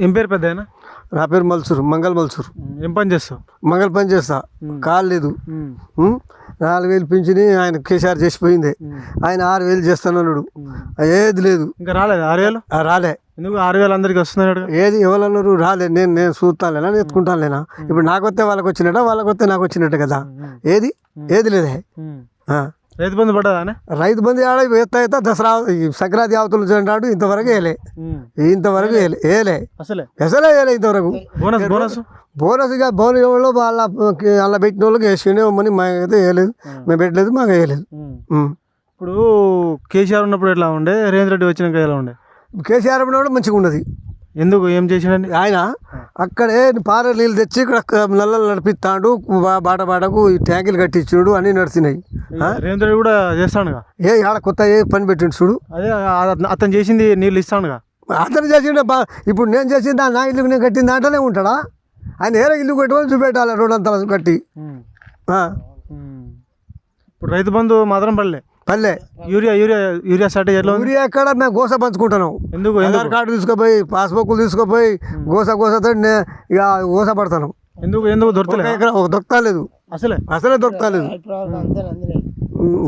ఏం పేరు పెద్ద నా పేరు మల్సూరు మంగళ మల్సూరు. ఏం పని చేస్తావు? మంగళ పని చేస్తా. కాలు లేదు? నాలుగు వేలు పింఛని ఆయన కేసీఆర్ చేసిపోయింది. ఆయన ఆరు వేలు చేస్తానన్నాడు ఏది లేదు. ఇంకా రాలేదు? ఆరు వేలు? రాలే. ఎందుకు ఆరు వేలు అందరికి వస్తున్నాడు ఏది ఎవరన్నారు రాలే. నేను నేను చూస్తానులేనా ఎత్తుకుంటానులేనా ఇప్పుడు నాకు వస్తే వాళ్ళకి వచ్చినట్ట? వాళ్ళకి వస్తే నాకు వచ్చినట్టు కదా. ఏది? ఏది లేదే. రైతు బంధు పడ్డదా అనే? రైతు బంధు ఆడ ఎత్త ఎత్త దసరా సంక్రాంతి అవతలు అంటాడు ఇంతవరకు వేయలే. ఇంతవరకు వేయలే? వేయలే అసలే? అసలే వేయలే ఇంతవరకు. Bonus bonus? బోనస్ ఇక బోనస్ ఎవరో వాళ్ళ అలా పెట్టిన వాళ్ళకి వేసుకునే మని మాకైతే వేయలేదు. మేము పెట్టలేదు మాకు వేయలేదు. ఇప్పుడు కేసీఆర్ ఉన్నప్పుడు ఎట్లా ఉండే? రేవంత్ రెడ్డి వచ్చినాక ఎలా ఉండే? కేసీఆర్ కూడా మంచిగా ఉన్నది ఎందుకు ఏం చేసిండని? ఆయన అక్కడే పార నీళ్ళు తెచ్చి ఇక్కడ నల్లలు నడిపిస్తాడు బాట బాటకు ఈ ట్యాంకులు కట్టించుడు అన్నీ నడిచినాయి. ఆ? రేవంత్ రెడ్డి కూడా చేస్తాడుగా? ఏ ఆడ కొత్త ఏ పని పెట్టిండు చూడు. అదే అతను- చేసింది నీళ్ళు ఇస్తాడుగా? అతను చేసిండే బా ఇప్పుడు నేను చేసింది నా ఇల్లుకు నేను కట్టిన దాంట్లోనే ఉంటాడా? ఆయన ఏరే ఇల్లు కట్టుకొని చూపెట్టాలి రోడ్డంతా కట్టి. ఆ, ఇప్పుడు రైతు బంధు మాత్రం పడలే. పల్లె. యూరియా యూరియా యూరియా షార్టేజ్ ఎట్లా ఊరి ఎక్కడ? మేము గోస పంచుకుంటున్నాం. ఎందుకు ఆధార్ కార్డు తీసుకుపోయి పాస్బుక్లు తీసుకుపోయి గోస గోసతో నే- ఇక గోస పడతాను ఎందుకు ఎందుకు దొరకలే ఇక్కడ ఒక దొరకలేదు. అసలే? అసలే దొరకలేదు.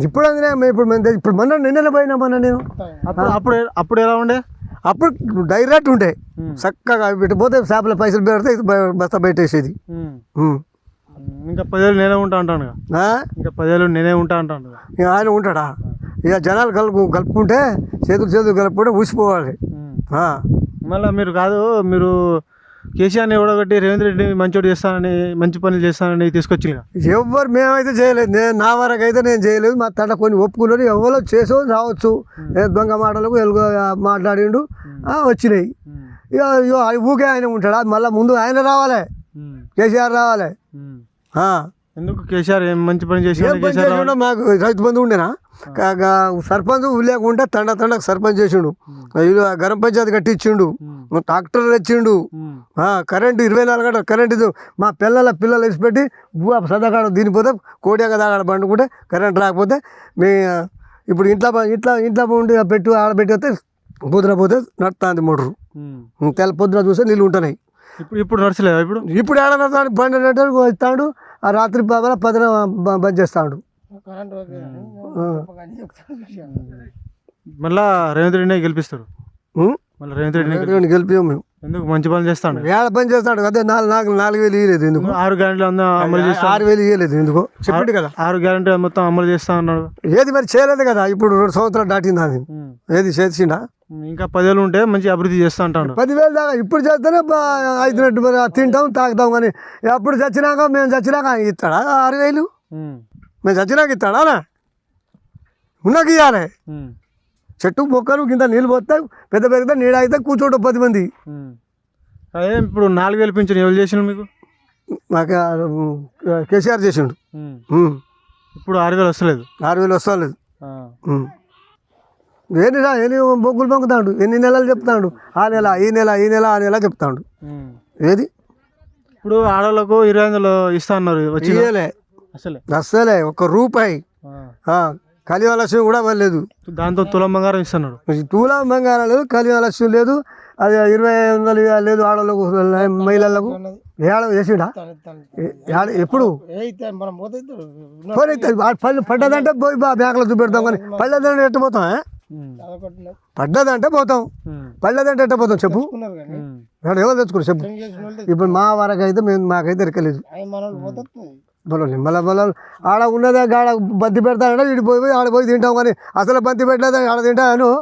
ఇప్పుడు మేము ఇప్పుడు మేము ఇప్పుడు మొన్న నిన్ననే పోయినా మొన్న నేను. అప్పుడు అప్పుడు ఎలా ఉండే? అప్పుడు డైరెక్ట్ ఉండే. చక్కగా పెట్టి పోతే చేపల పైసలు పెడితే బస్తా పెట్టేసేది. ఉమ్. ఇంకా పదేళ్ళు నేనే ఉంటా అంటాను? ఇంకా పదేళ్ళు నేనే ఉంటా అంటాను ఇక ఆయన ఉంటాడా? ఇక జనాలు కలుపు కలుపుకుంటే చేతులు చేతులు కలుపుకుంటే ఊసిపోవాలి. మళ్ళీ మీరు కాదు మీరు కేసీఆర్ని ఓడగొట్టి రేవంత్ రెడ్డి మంచోడు చేస్తానని మంచి పనులు చేస్తానని తీసుకొచ్చి ఎవ్వరు మేమైతే చేయలేదు. నేను నా వరకు అయితే నేను చేయలేదు. మా తండ్రి కొన్ని ఒప్పుకున్నారు ఎవరో చేసో రావచ్చు. దొంగ మాటలకు ఎలుగు మాట్లాడిండు. వచ్చినాయి. ఇక ఊకే ఆయన ఉంటాడా? మళ్ళీ ముందు ఆయన రావాలి. కేసీఆర్ రావాలి. ఎందుకు కేసీఆర్ ఏం మంచి పని చేసి చేసిండో మాకు రైతు బంధు ఉండేనా? సర్పంచ్ లేకుంటే తండ తండకు సర్పంచ్ చేసిండు. గరం పంచాయతీ కట్టించిండు. ట్రాక్టర్లు ఇచ్చిండు ఆ, కరెంటు ఇరవై నాలుగు గంటలు కరెంటు మా పిల్లల పిల్లలు వేసి పెట్టి సదాకాడ దీనిపోతే కోడియాక దాకాడ పండుకుంటే కరెంట్ రాకపోతే మీ ఇప్పుడు ఇంట్లో ఇంట్లో ఇంట్లో ఉండి పెట్టు ఆడ పెట్టి వస్తే పొద్దున పోతే నడుస్తుంది మోటరు. తెల్ల పొద్దున చూస్తే నీళ్ళు ఉంటున్నాయి. ఇప్పుడు ఇప్పుడు నడచలేదా ఇప్పుడు? ఇప్పుడు ఏడ నడుస్తాడు బండి నెట్టు ఇస్తాడు ఆ రాత్రి పదల పదన బ- బంద్ చేస్తాడు. మళ్ళా రేవంత్ రెడ్డినే గెలిపిస్తారు. ఉం? మళ్ళీ రేవంత్ రెడ్డిని ఎవరిని గెలిపాము మేము. ఎందుకు? మంచి పనులు చేస్తాడు. ఏడ పని చేస్తాడు? అదే నాలుగు నాలుగు నాలుగు వేలు ఇవ్వలేదు ఎందుకు? ఆరు గ్యారెంటీలు అంతా అమలు చేస్తా ఆరు వేలు ఇవ్వలేదు ఎందుకు? చెప్పిండు కదా. ఆరు గ్యారెంటీ మొత్తం అమలు చేస్తా అన్నాడు. ఏది మరి చేయలేదు కదా? ఇప్పుడు రెండు సంవత్సరాలు దాటింది అది. ఏది చేసిండా? ఇంకా పదేళ్ళు ఉంటే మంచి అభివృద్ధి చేస్తా అంటాడు. పదివేలు దాకా ఇప్పుడు చేస్తేనే అయినట్టు మరి తింటాం తాగుతాం కానీ అప్పుడు చచ్చినాక మేము చచ్చినాక ఇస్తాడా ఆరు వేలు? మేము చచ్చినాక ఇస్తాడా? ఉన్నాక ఇవ్వాలి చెట్టు మొక్కలు కింద నీళ్ళు పోతాయి పెద్ద పెద్ద నీడ అయితే కూర్చోటం పది మంది. అదే ఇప్పుడు నాలుగు వేలు పింఛన్ ఎవరు చేసిన మీకు? మాకు కేసీఆర్ చేసిండు. ఇప్పుడు ఆరు వేలు వస్తలేదు. ఆరు వేలు వస్తలేదు. ఏంటిరా ఎన్ని బొగ్గులు పొంగుతాడు ఎన్ని నెలలు చెప్తాడు? ఆ నెల ఈ నెల ఈ నెల ఆ నెల చెప్తాడు. ఏది? ఇప్పుడు ఆడవాళ్ళకు ఇరవై వందలు ఇస్తా అన్నారు వచ్చి అసలే. ఒక్క రూపాయి. కలివాలస్యం కూడా లేదు దాంతో తులం బంగారం ఇస్తున్నాడు. తూలా బంగారం లేదు కలివాలస్యం లేదు. అది ఇరవై ఐదు వందలు లేదు ఆడవాళ్ళకు మహిళలకు. ఏడ ఏడ- ఎప్పుడు? పళ్ళు పడ్డదంటే పోయి బా బ్యాంకులో చూపెడతాం కానీ పడ్డదంటే ఎట్ట పోతాం? పడ్డదంటే పోతాం. పడ్డదంటే ఎట్ట పోతాం చెప్పు? ఎవరు తెచ్చుకోరు చెప్పు? ఇప్పుడు మా వరకు అయితే మేము మాకైతే ఎరకలేదు. మళ్ళీ మళ్ళీ మళ్ళీ ఆడ ఉన్నదే ఆడ బంతి పెడతాడంటే వీడిపోయి పోయి ఆడ పోయి తింటాం కానీ అసలు బంతి పెట్టలేదు ఆడ తింటాను.